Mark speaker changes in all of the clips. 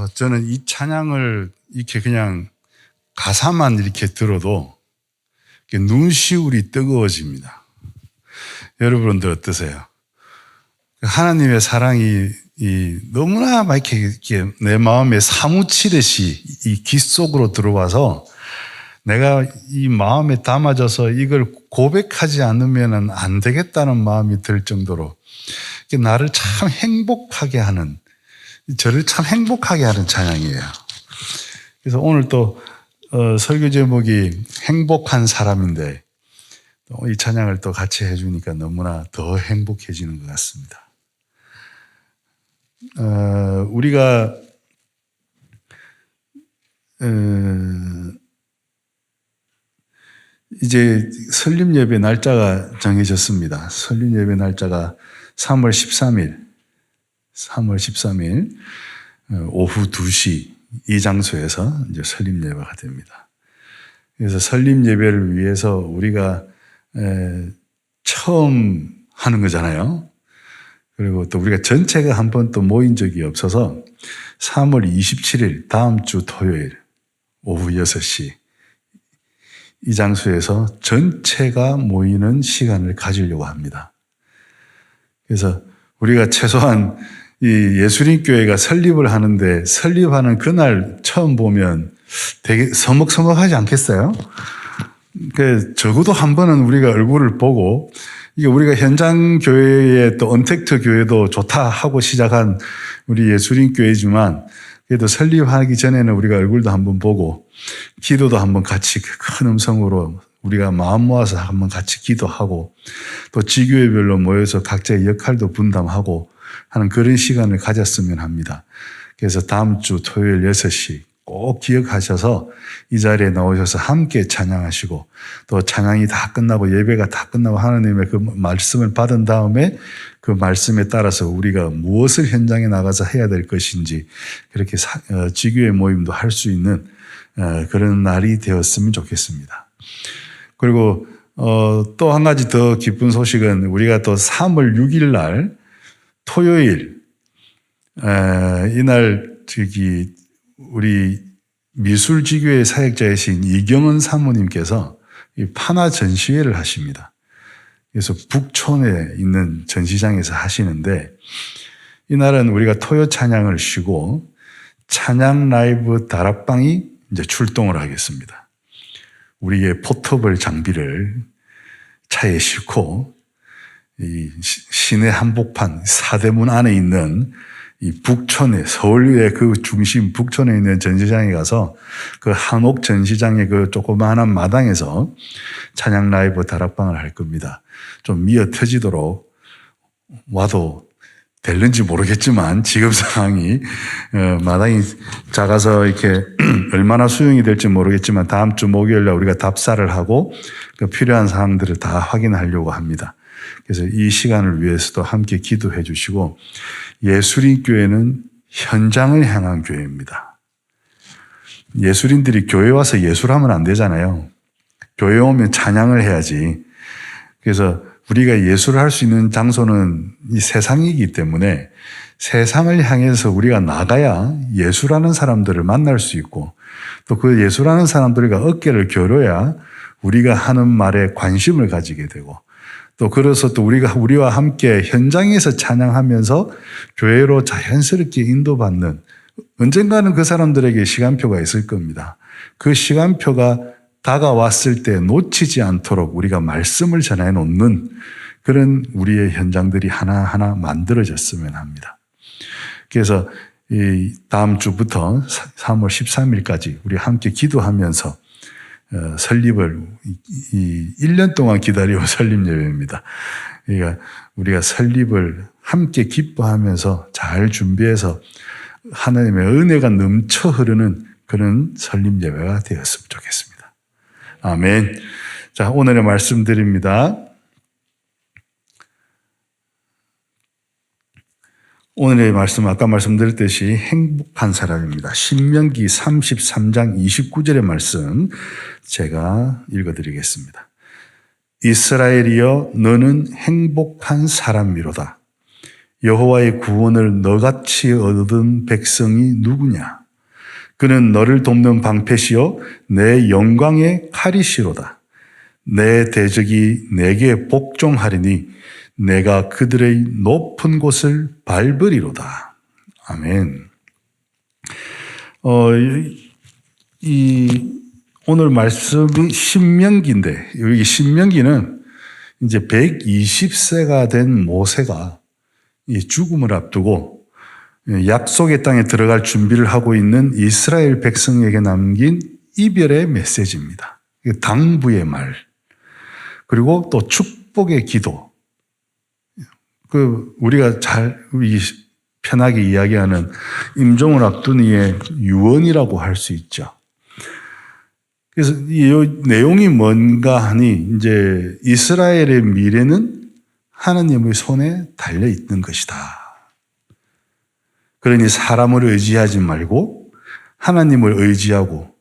Speaker 1: 어, 저는 이 찬양을 이렇게 그냥 가사만 이렇게 들어도 눈시울이 뜨거워집니다. 여러분들 어떠세요? 하나님의 사랑이 이 너무나 막 이렇게, 내 마음에 사무치듯이 이 귀 속으로 들어와서 내가 이 마음에 담아져서 이걸 고백하지 않으면 안 되겠다는 마음이 들 정도로 나를 참 행복하게 하는 저를 참 행복하게 하는 찬양이에요. 그래서 오늘 또 어, 설교 제목이 행복한 사람인데 또 이 찬양을 또 같이 해주니까 너무나 더 행복해지는 것 같습니다. 어, 우리가 어, 이제 설립 예배 날짜가 정해졌습니다. 설립 예배 날짜가 3월 13일, 3월 13일 어, 오후 2시 이 장소에서 이제 설립 예배가 됩니다. 그래서 설립 예배를 위해서 우리가 에, 처음 하는 거잖아요. 그리고 또 우리가 전체가 한 번 또 모인 적이 없어서 3월 27일 다음 주 토요일 오후 6시 이 장소에서 전체가 모이는 시간을 가지려고 합니다. 그래서 우리가 최소한 이 예수님 교회가 설립을 하는데 설립하는 그날 처음 보면 되게 서먹서먹하지 않겠어요? 그 적어도 한 번은 우리가 얼굴을 보고 이게 우리가 현장 교회의 또 언택트 교회도 좋다 하고 시작한 우리 예수님 교회지만 그래도 설립하기 전에는 우리가 얼굴도 한번 보고 기도도 한번 같이 큰 음성으로 우리가 마음 모아서 한번 같이 기도하고 또 지교회별로 모여서 각자의 역할도 분담하고 하는 그런 시간을 가졌으면 합니다. 그래서 다음 주 토요일 6시 꼭 기억하셔서 이 자리에 나오셔서 함께 찬양하시고 또 찬양이 다 끝나고 예배가 다 끝나고 하나님의 그 말씀을 받은 다음에 그 말씀에 따라서 우리가 무엇을 현장에 나가서 해야 될 것인지 그렇게 사- 어, 지교회 모임도 할 수 있는 어, 그런 날이 되었으면 좋겠습니다. 그리고 어, 또한 가지 더 기쁜 소식은 우리가 또 3월 6일 날 토요일 에, 이날 저기 우리 미술지교회 사역자이신 이경은 사모님께서 이 판화 전시회를 하십니다. 그래서 북촌에 있는 전시장에서 하시는데 이날은 우리가 토요 찬양을 쉬고 찬양 라이브 다락방이 이제 출동을 하겠습니다. 우리의 포터블 장비를 차에 싣고 이 시- 시내 한복판 사대문 안에 있는 이 북촌에 서울의 그 중심 북촌에 있는 전시장에 가서 그 한옥 전시장의 그 조그마한 마당에서 찬양 라이브 다락방을 할 겁니다. 좀 미어 터지도록 와도 될는지 모르겠지만 지금 상황이 어, 마당이 작아서 이렇게 얼마나 수용이 될지 모르겠지만 다음 주 목요일 날 우리가 답사를 하고 그 필요한 사항들을 다 확인하려고 합니다. 그래서 이 시간을 위해서도 함께 기도해 주시고 예수린 교회는 현장을 향한 교회입니다. 예술인들이 교회 와서 예술하면 안 되잖아요. 교회 오면 찬양을 해야지. 그래서 우리가 예술을 할 수 있는 장소는 이 세상이기 때문에 세상을 향해서 우리가 나가야 예술하는 사람들을 만날 수 있고 또 그 예술하는 사람들과 어깨를 겨뤄야 우리가 하는 말에 관심을 가지게 되고 또 그래서 또 우리가 우리와 함께 현장에서 찬양하면서 교회로 자연스럽게 인도받는 언젠가는 그 사람들에게 시간표가 있을 겁니다. 그 시간표가 다가왔을 때 놓치지 않도록 우리가 말씀을 전해 놓는 그런 우리의 현장들이 하나하나 만들어졌으면 합니다. 그래서 이 다음 주부터 3월 13일까지 우리 함께 기도하면서 어, 설립을 이- 이 1년 동안 기다려온 설립 예배입니다. 그러니까 우리가 설립을 함께 기뻐하면서 잘 준비해서 하나님의 은혜가 넘쳐 흐르는 그런 설립 예배가 되었으면 좋겠습니다. 아멘. 자, 오늘의 말씀 드립니다. 오늘의 말씀 아까 말씀드렸듯이 행복한 사람입니다. 신명기 33장 29절의 말씀 제가 읽어드리겠습니다. 이스라엘이여 너는 행복한 사람이로다. 여호와의 구원을 너같이 얻은 백성이 누구냐? 그는 너를 돕는 방패시요 내 영광의 칼이시로다. 내 대적이 내게 복종하리니 내가 그들의 높은 곳을 밟으리로다. 아멘. 어, 이, 이 오늘 말씀이 신명기인데 여기 신명기는 이제 120세가 된 모세가 이 죽음을 앞두고 약속의 땅에 들어갈 준비를 하고 있는 이스라엘 백성에게 남긴 이별의 메시지입니다. 당부의 말. 그리고 또 축복의 기도. 그, 우리가 잘, 편하게 이야기하는 임종을 앞둔 이의 유언이라고 할 수 있죠. 그래서 이 내용이 뭔가 하니 이제 이스라엘의 미래는 하나님의 손에 달려 있는 것이다. 그러니 사람을 의지하지 말고 하나님을 의지하고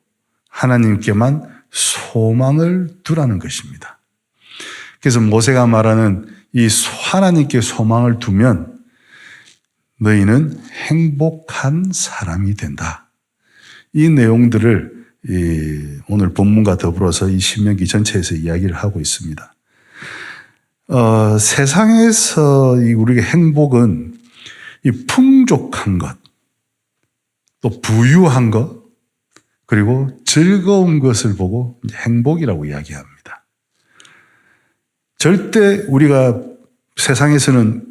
Speaker 1: 하나님께만 소망을 두라는 것입니다. 그래서 모세가 말하는 이 하나님께 소망을 두면 너희는 행복한 사람이 된다. 이 내용들을 오늘 본문과 더불어서 이 신명기 전체에서 이야기를 하고 있습니다. 어, 세상에서 우리의 행복은 이 풍족한 것, 또 부유한 것, 그리고 즐거운 것을 보고 행복이라고 이야기합니다. 절대 우리가 세상에서는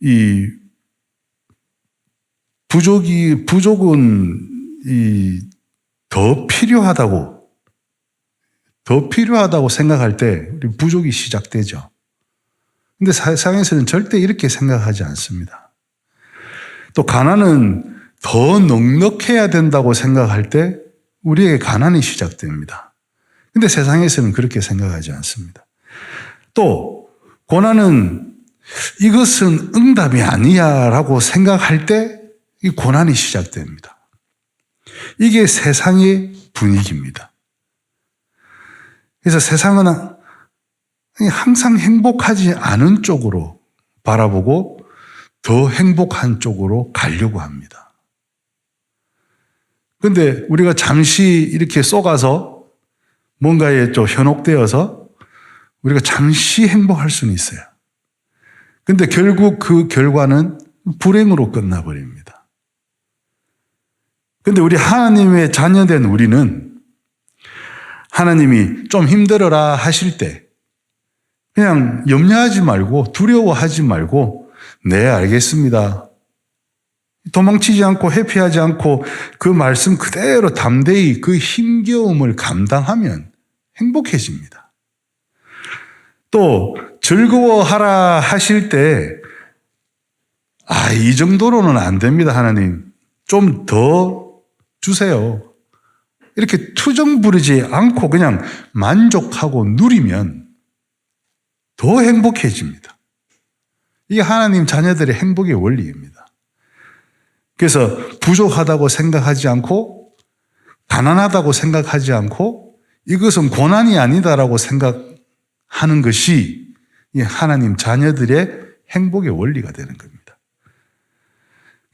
Speaker 1: 이 부족이, 부족은 이 더 필요하다고, 더 필요하다고 생각할 때 부족이 시작되죠. 근데 세상에서는 절대 이렇게 생각하지 않습니다. 또 가난은 더 넉넉해야 된다고 생각할 때 우리에게 가난이 시작됩니다. 근데 세상에서는 그렇게 생각하지 않습니다. 또 고난은 이것은 응답이 아니야 라고 생각할 때 이 고난이 시작됩니다. 이게 세상의 분위기입니다. 그래서 세상은 항상 행복하지 않은 쪽으로 바라보고 더 행복한 쪽으로 가려고 합니다. 근데 우리가 잠시 이렇게 쏘가서 뭔가에 좀 현혹되어서 우리가 잠시 행복할 수는 있어요. 근데 결국 그 결과는 불행으로 끝나버립니다. 근데 우리 하나님의 자녀된 우리는 하나님이 좀 힘들어라 하실 때 그냥 염려하지 말고 두려워하지 말고 네 알겠습니다. 도망치지 않고 회피하지 않고 그 말씀 그대로 담대히 그 힘겨움을 감당하면 행복해집니다. 또 즐거워하라 하실 때 아, 이 정도로는 안 됩니다, 하나님. 좀 더 주세요. 이렇게 투정 부리지 않고 그냥 만족하고 누리면 더 행복해집니다. 이게 하나님 자녀들의 행복의 원리입니다. 그래서 부족하다고 생각하지 않고 가난하다고 생각하지 않고 이것은 고난이 아니다라고 생각 하는 것이 하나님 자녀들의 행복의 원리가 되는 겁니다.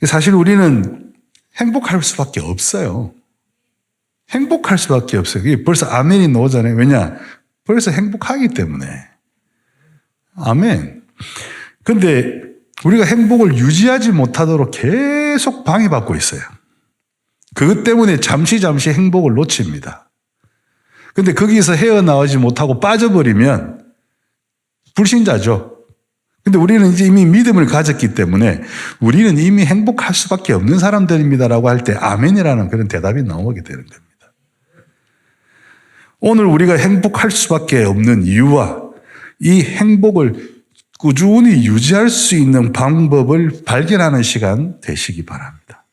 Speaker 1: 사실 우리는 행복할 수밖에 없어요. 행복할 수밖에 없어요. 벌써 아멘이 나오잖아요. 왜냐? 벌써 행복하기 때문에. 아멘. 근데 우리가 행복을 유지하지 못하도록 계속 방해받고 있어요. 그것 때문에 잠시 잠시 행복을 놓칩니다. 근데 거기서 헤어나오지 못하고 빠져버리면 불신자죠. 근데 우리는 이제 이미 믿음을 가졌기 때문에 우리는 이미 행복할 수밖에 없는 사람들입니다라고 할 때 아멘이라는 그런 대답이 나오게 되는 겁니다. 오늘 우리가 행복할 수밖에 없는 이유와 이 행복을 꾸준히 유지할 수 있는 방법을 발견하는 시간 되시기 바랍니다.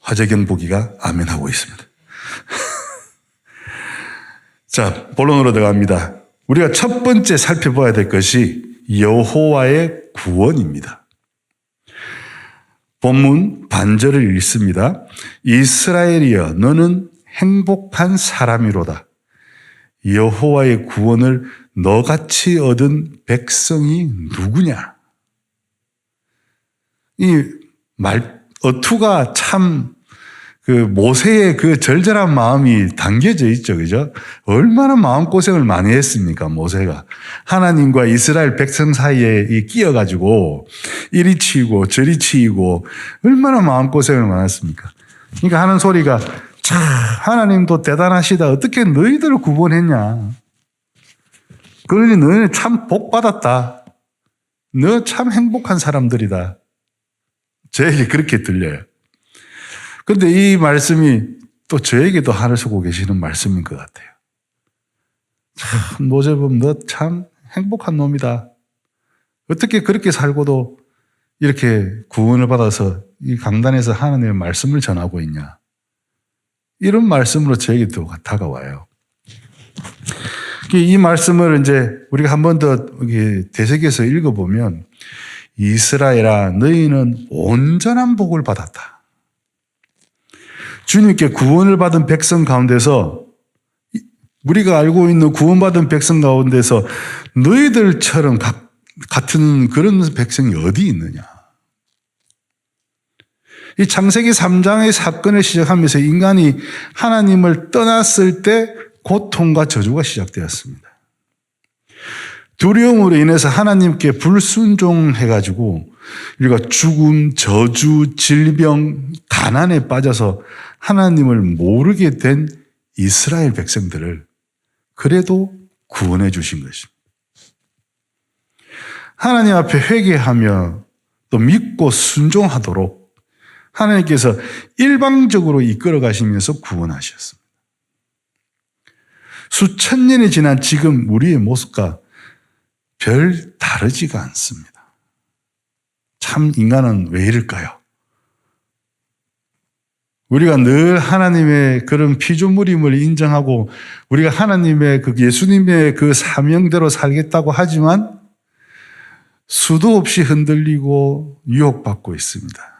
Speaker 1: 화재경 보기가 아멘하고 있습니다. 자, 본론으로 들어갑니다. 우리가 첫 번째 살펴봐야 될 것이 여호와의 구원입니다. 본문 반절을 읽습니다. 이스라엘이여 너는 행복한 사람이로다. 여호와의 구원을 너같이 얻은 백성이 누구냐? 이 말, 어투가 참 그 모세의 그 절절한 마음이 담겨져 있죠. 그죠? 얼마나 마음고생을 많이 했습니까, 모세가. 하나님과 이스라엘 백성 사이에 이 끼어가지고 이리 치이고 저리 치이고 얼마나 마음고생을 많았습니까? 그러니까 하는 소리가 참, 하나님도 대단하시다. 어떻게 너희들을 구원했냐. 그러니 너희는 참 복받았다. 너 참 행복한 사람들이다. 저에게 그렇게 들려요. 근데 이 말씀이 또 저에게도 하시고 계시는 말씀인 것 같아요. 참, 노재범, 너 참 행복한 놈이다. 어떻게 그렇게 살고도 이렇게 구원을 받아서 이 강단에서 하나님의 말씀을 전하고 있냐. 이런 말씀으로 저에게도 다가와요. 이 말씀을 이제 우리가 한 번 더 대세에서 읽어보면 이스라엘아 너희는 온전한 복을 받았다. 주님께 구원을 받은 백성 가운데서 우리가 알고 있는 구원받은 백성 가운데서 너희들처럼 같은 그런 백성이 어디 있느냐. 이 창세기 3장의 사건을 시작하면서 인간이 하나님을 떠났을 때 고통과 저주가 시작되었습니다. 두려움으로 인해서 하나님께 불순종해가지고 우리가 죽음, 저주, 질병, 가난에 빠져서 하나님을 모르게 된 이스라엘 백성들을 그래도 구원해 주신 것입니다. 하나님 앞에 회개하며 또 믿고 순종하도록 하나님께서 일방적으로 이끌어 가시면서 구원하셨습니다. 수천 년이 지난 지금 우리의 모습과 별 다르지가 않습니다. 참 인간은 왜 이럴까요? 우리가 늘 하나님의 그런 피조물임을 인정하고 우리가 하나님의 그 예수님의 그 사명대로 살겠다고 하지만 수도 없이 흔들리고 유혹받고 있습니다.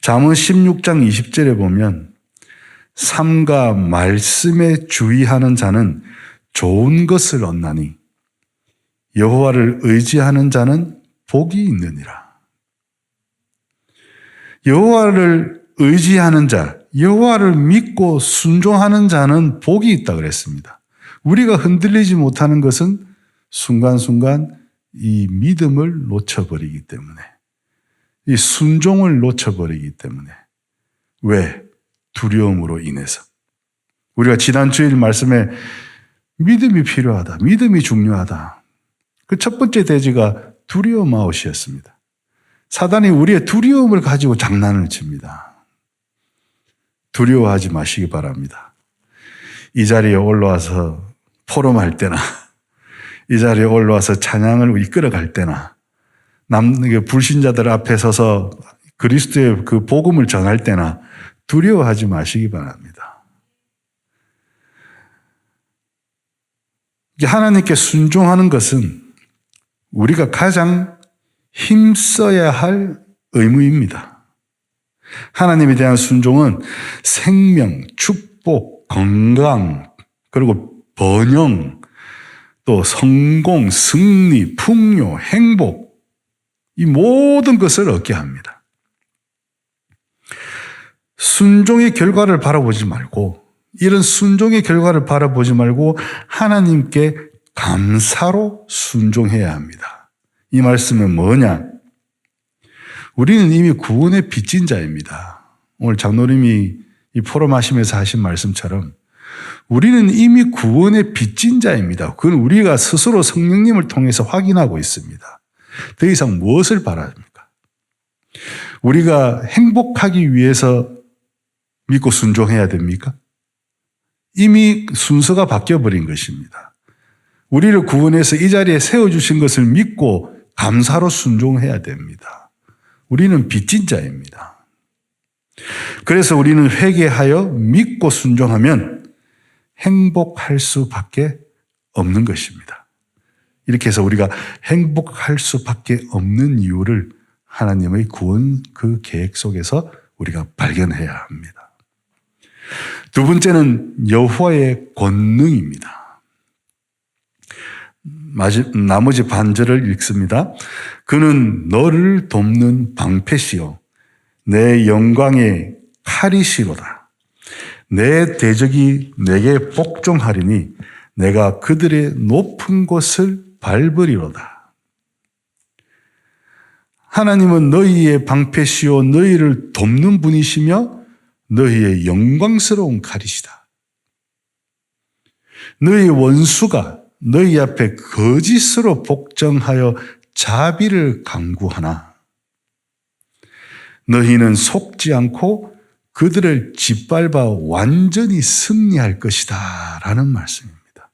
Speaker 1: 잠언 16장 20절에 보면 삶과 말씀에 주의하는 자는 좋은 것을 얻나니 여호와를 의지하는 자는 복이 있느니라. 여호와를 의지하는 자, 여호와를 믿고 순종하는 자는 복이 있다 그랬습니다. 우리가 흔들리지 못하는 것은 순간순간 이 믿음을 놓쳐버리기 때문에, 이 순종을 놓쳐버리기 때문에, 왜? 두려움으로 인해서. 우리가 지난 주일 말씀에 믿음이 필요하다. 믿음이 중요하다. 그 첫 번째 대지가 두려움 아웃이었습니다. 사단이 우리의 두려움을 가지고 장난을 칩니다. 두려워하지 마시기 바랍니다. 이 자리에 올라와서 포럼할 때나, 이 자리에 올라와서 찬양을 이끌어 갈 때나, 남, 불신자들 앞에 서서 그리스도의 그 복음을 전할 때나 두려워하지 마시기 바랍니다. 하나님께 순종하는 것은 우리가 가장 힘써야 할 의무입니다. 하나님에 대한 순종은 생명, 축복, 건강, 그리고 번영, 또 성공, 승리, 풍요, 행복, 이 모든 것을 얻게 합니다. 순종의 결과를 바라보지 말고, 이런 순종의 결과를 바라보지 말고 하나님께 감사로 순종해야 합니다. 이 말씀은 뭐냐? 우리는 이미 구원의 빚진 자입니다. 오늘 장로님이 이 포럼 하시면서 하신 말씀처럼 우리는 이미 구원의 빚진 자입니다. 그건 우리가 스스로 성령님을 통해서 확인하고 있습니다. 더 이상 무엇을 바랍니까? 우리가 행복하기 위해서 믿고 순종해야 됩니까? 이미 순서가 바뀌어버린 것입니다. 우리를 구원해서 이 자리에 세워주신 것을 믿고 감사로 순종해야 됩니다. 우리는 빚진 자입니다. 그래서 우리는 회개하여 믿고 순종하면 행복할 수밖에 없는 것입니다. 이렇게 해서 우리가 행복할 수밖에 없는 이유를 하나님의 구원 그 계획 속에서 우리가 발견해야 합니다. 두 번째는 여호와의 권능입니다. 나머지 반절을 읽습니다. 그는 너를 돕는 방패시요. 내 영광의 칼이시로다. 내 대적이 내게 복종하리니 내가 그들의 높은 곳을 밟으리로다. 하나님은 너희의 방패시요 너희를 돕는 분이시며 너희의 영광스러운 칼이시다. 너희 원수가 너희 앞에 거짓으로 복정하여 자비를 강구하나 너희는 속지 않고 그들을 짓밟아 완전히 승리할 것이다. 라는 말씀입니다.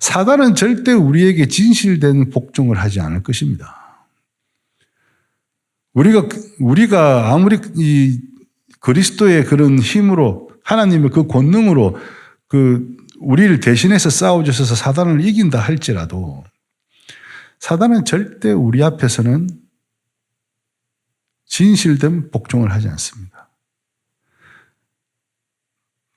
Speaker 1: 사단은 절대 우리에게 진실된 복종을 하지 않을 것입니다. 우리가, 우리가 아무리 이 그리스도의 그런 힘으로 하나님의 그 권능으로 그 우리를 대신해서 싸워주셔서 사단을 이긴다 할지라도 사단은 절대 우리 앞에서는 진실된 복종을 하지 않습니다.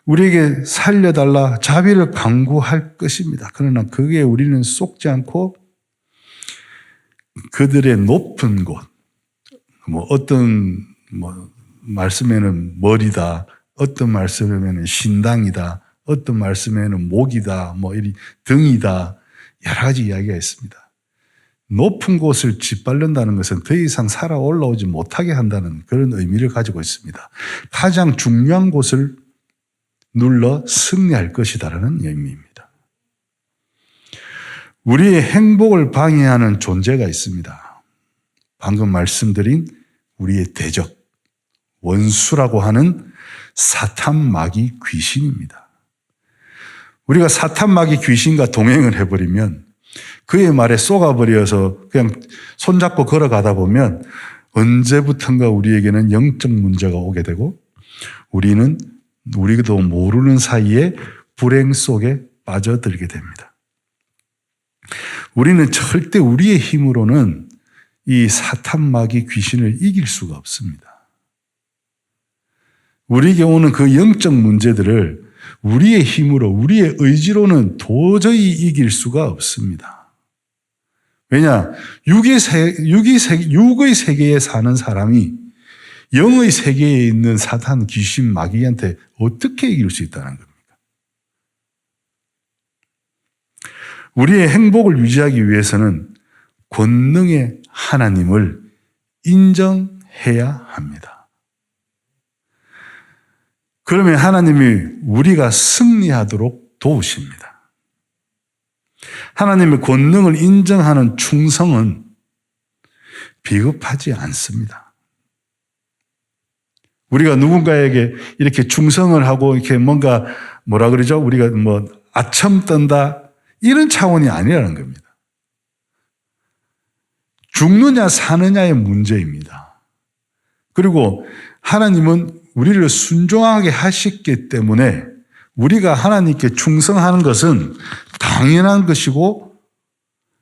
Speaker 1: 우리에게 살려달라 자비를 강구할 것입니다. 그러나 그게 우리는 속지 않고 그들의 높은 곳, 뭐 어떤 뭐 말씀에는 머리다, 어떤 말씀에는 신당이다, 어떤 말씀에는 목이다, 뭐 이리 등이다, 여러 가지 이야기가 있습니다. 높은 곳을 짓밟는다는 것은 더 이상 살아 올라오지 못하게 한다는 그런 의미를 가지고 있습니다. 가장 중요한 곳을 눌러 승리할 것이다라는 의미입니다. 우리의 행복을 방해하는 존재가 있습니다. 방금 말씀드린 우리의 대적, 원수라고 하는 사탄 마귀 귀신입니다. 우리가 사탄 마귀 귀신과 동행을 해버리면 그의 말에 쏘가버려서 그냥 손잡고 걸어가다 보면 언제부턴가 우리에게는 영적 문제가 오게 되고 우리는 우리도 모르는 사이에 불행 속에 빠져들게 됩니다. 우리는 절대 우리의 힘으로는 이 사탄 마귀 귀신을 이길 수가 없습니다. 우리에게 오는 그 영적 문제들을 우리의 힘으로, 우리의 의지로는 도저히 이길 수가 없습니다. 왜냐? 육의, 세, 육의, 세, 육의 세계에 사는 사람이 영의 세계에 있는 사탄, 귀신, 마귀한테 어떻게 이길 수 있다는 겁니까? 우리의 행복을 유지하기 위해서는 권능의 하나님을 인정해야 합니다. 그러면 하나님이 우리가 승리하도록 도우십니다. 하나님의 권능을 인정하는 충성은 비겁하지 않습니다. 우리가 누군가에게 이렇게 충성을 하고 이렇게 뭔가 뭐라 그러죠? 우리가 뭐 아첨 떤다 이런 차원이 아니라는 겁니다. 죽느냐 사느냐의 문제입니다. 그리고 하나님은 우리를 순종하게 하셨기 때문에 우리가 하나님께 충성하는 것은 당연한 것이고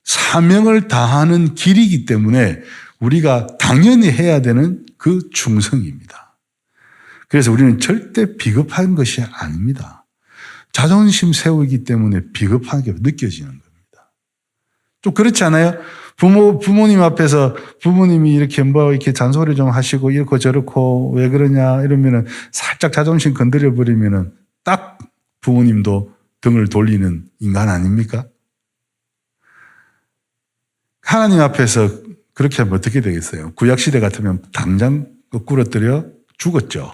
Speaker 1: 사명을 다하는 길이기 때문에 우리가 당연히 해야 되는 그 충성입니다. 그래서 우리는 절대 비겁한 것이 아닙니다. 자존심 세우기 때문에 비겁하게 느껴지는 겁니다. 좀 그렇지 않아요? 부모, 부모님 앞에서 부모님이 이렇게 뭐 이렇게 잔소리 좀 하시고 이렇고 저렇고 왜 그러냐 이러면은 살짝 자존심 건드려 버리면은 딱 부모님도 등을 돌리는 인간 아닙니까? 하나님 앞에서 그렇게 하면 어떻게 되겠어요? 구약시대 같으면 당장 끄꾸러뜨려 죽었죠.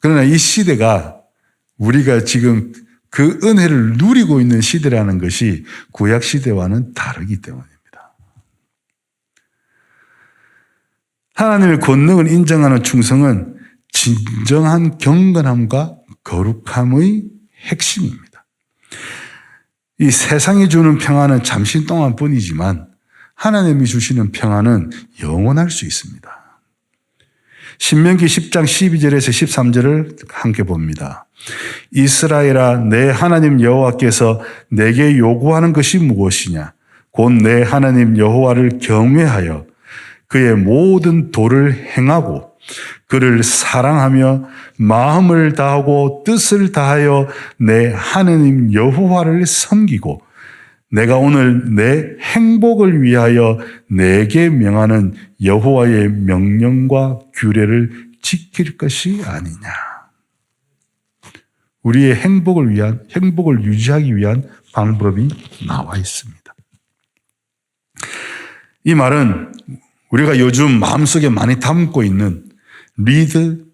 Speaker 1: 그러나 이 시대가 우리가 지금 그 은혜를 누리고 있는 시대라는 것이 구약 시대와는 다르기 때문입니다. 하나님의 권능을 인정하는 충성은 진정한 경건함과 거룩함의 핵심입니다. 이 세상이 주는 평안은 잠시 동안 뿐이지만 하나님이 주시는 평안은 영원할 수 있습니다. 신명기 10장 12절에서 13절을 함께 봅니다. 이스라엘아 내 하나님 여호와께서 내게 요구하는 것이 무엇이냐 곧 내 하나님 여호와를 경외하여 그의 모든 도를 행하고 그를 사랑하며 마음을 다하고 뜻을 다하여 내 하나님 여호와를 섬기고 내가 오늘 내 행복을 위하여 내게 명하는 여호와의 명령과 규례를 지킬 것이 아니냐. 우리의 행복을 위한 행복을 유지하기 위한 방법이 나와 있습니다. 이 말은 우리가 요즘 마음속에 많이 담고 있는 리드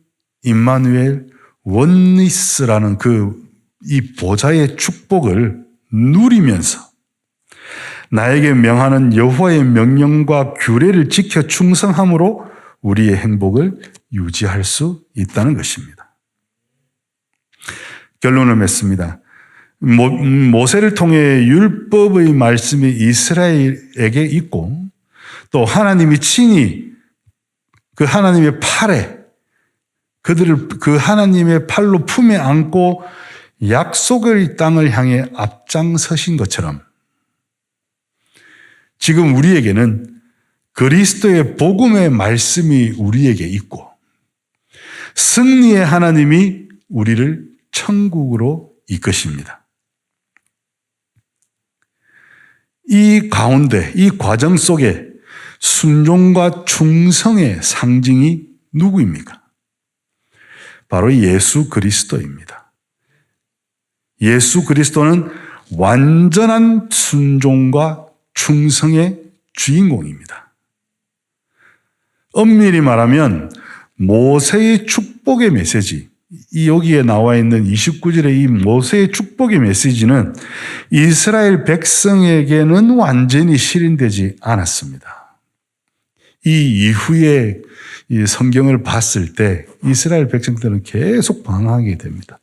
Speaker 1: 임마누엘 원니스라는 그 이 보좌의 축복을 누리면서 나에게 명하는 여호와의 명령과 규례를 지켜 충성함으로 우리의 행복을 유지할 수 있다는 것입니다. 결론을 맺습니다. 모, 모세를 통해 율법의 말씀이 이스라엘에게 있고 또 하나님이 친히 그 하나님의 팔에 그들을 그 하나님의 팔로 품에 안고 약속의 땅을 향해 앞장서신 것처럼 지금 우리에게는 그리스도의 복음의 말씀이 우리에게 있고 승리의 하나님이 우리를 천국으로 이끄십니다. 이 가운데, 이 과정 속에 순종과 충성의 상징이 누구입니까? 바로 예수 그리스도입니다. 예수 그리스도는 완전한 순종과 충성의 주인공입니다. 엄밀히 말하면 모세의 축복의 메시지, 이 여기에 나와 있는 29절의 이 모세의 축복의 메시지는 이스라엘 백성에게는 완전히 실현되지 않았습니다. 이 이후에 이 성경을 봤을 때 이스라엘 백성들은 계속 방황하게 됩니다.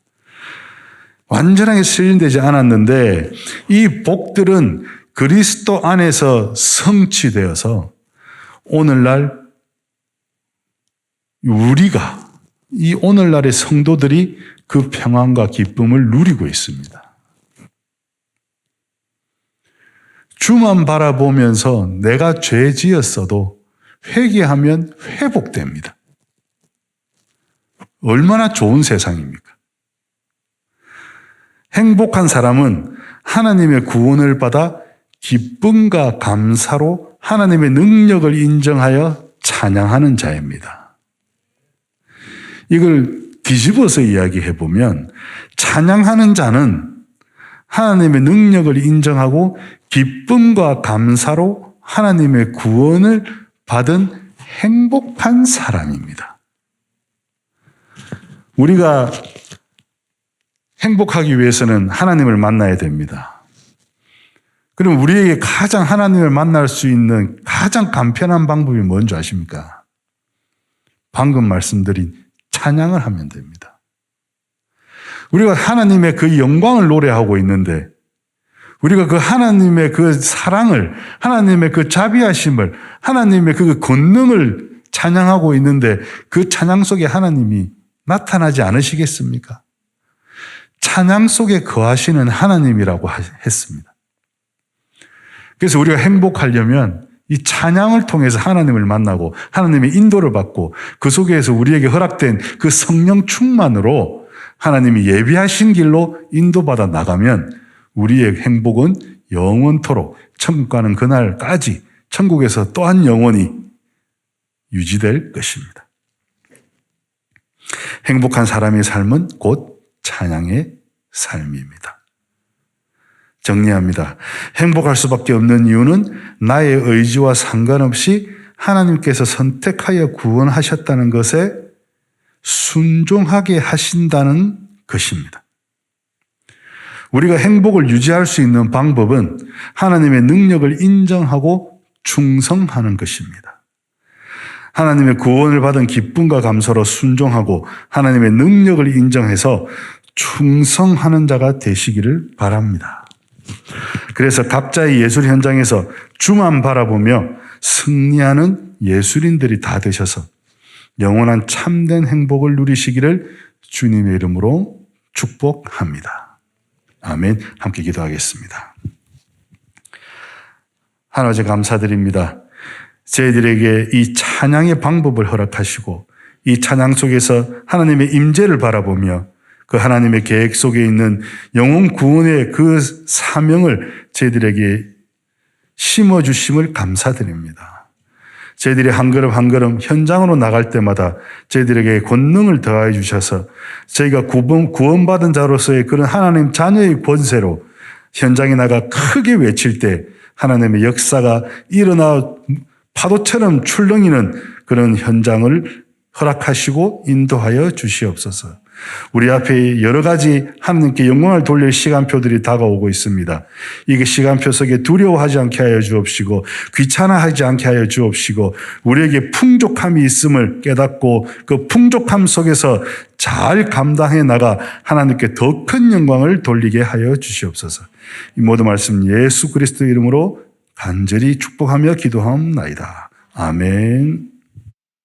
Speaker 1: 완전하게 실현되지 않았는데 이 복들은 그리스도 안에서 성취되어서 오늘날 우리가 이 오늘날의 성도들이 그 평안과 기쁨을 누리고 있습니다. 주만 바라보면서 내가 죄 지었어도 회개하면 회복됩니다. 얼마나 좋은 세상입니까? 행복한 사람은 하나님의 구원을 받아 기쁨과 감사로 하나님의 능력을 인정하여 찬양하는 자입니다. 이걸 뒤집어서 이야기해 보면 찬양하는 자는 하나님의 능력을 인정하고 기쁨과 감사로 하나님의 구원을 받은 행복한 사람입니다. 우리가 행복하기 위해서는 하나님을 만나야 됩니다. 그럼 우리에게 가장 하나님을 만날 수 있는 가장 간편한 방법이 뭔지 아십니까? 방금 말씀드린 찬양을 하면 됩니다. 우리가 하나님의 그 영광을 노래하고 있는데 우리가 그 하나님의 그 사랑을, 하나님의 그 자비하심을, 하나님의 그 권능을 찬양하고 있는데 그 찬양 속에 하나님이 나타나지 않으시겠습니까? 찬양 속에 거하시는 하나님이라고 했습니다. 그래서 우리가 행복하려면 이 찬양을 통해서 하나님을 만나고 하나님의 인도를 받고 그 속에서 우리에게 허락된 그 성령 충만으로 하나님이 예비하신 길로 인도받아 나가면 우리의 행복은 영원토록 천국 가는 그날까지 천국에서 또한 영원히 유지될 것입니다. 행복한 사람의 삶은 곧 찬양의 삶입니다. 정리합니다. 행복할 수밖에 없는 이유는 나의 의지와 상관없이 하나님께서 선택하여 구원하셨다는 것에 순종하게 하신다는 것입니다. 우리가 행복을 유지할 수 있는 방법은 하나님의 능력을 인정하고 충성하는 것입니다. 하나님의 구원을 받은 기쁨과 감사로 순종하고 하나님의 능력을 인정해서 충성하는 자가 되시기를 바랍니다. 그래서 각자의 예술 현장에서 주만 바라보며 승리하는 예술인들이 다 되셔서 영원한 참된 행복을 누리시기를 주님의 이름으로 축복합니다. 아멘. 함께 기도하겠습니다. 하나님 감사드립니다. 저희들에게 이 찬양의 방법을 허락하시고 이 찬양 속에서 하나님의 임재를 바라보며 그 하나님의 계획 속에 있는 영혼 구원의 그 사명을 저희들에게 심어주심을 감사드립니다. 저희들이 한 걸음 한 걸음 현장으로 나갈 때마다 저희들에게 권능을 더하여 주셔서 저희가 구원, 구원 받은 자로서의 그런 하나님 자녀의 권세로 현장에 나가 크게 외칠 때 하나님의 역사가 일어나 파도처럼 출렁이는 그런 현장을 허락하시고 인도하여 주시옵소서. 우리 앞에 여러 가지 하나님께 영광을 돌릴 시간표들이 다가오고 있습니다. 이게 시간표 속에 두려워하지 않게 하여 주옵시고 귀찮아하지 않게 하여 주옵시고 우리에게 풍족함이 있음을 깨닫고 그 풍족함 속에서 잘 감당해 나가 하나님께 더 큰 영광을 돌리게 하여 주시옵소서. 이 모든 말씀 예수 그리스도 이름으로 간절히 축복하며 기도하옵나이다. 아멘.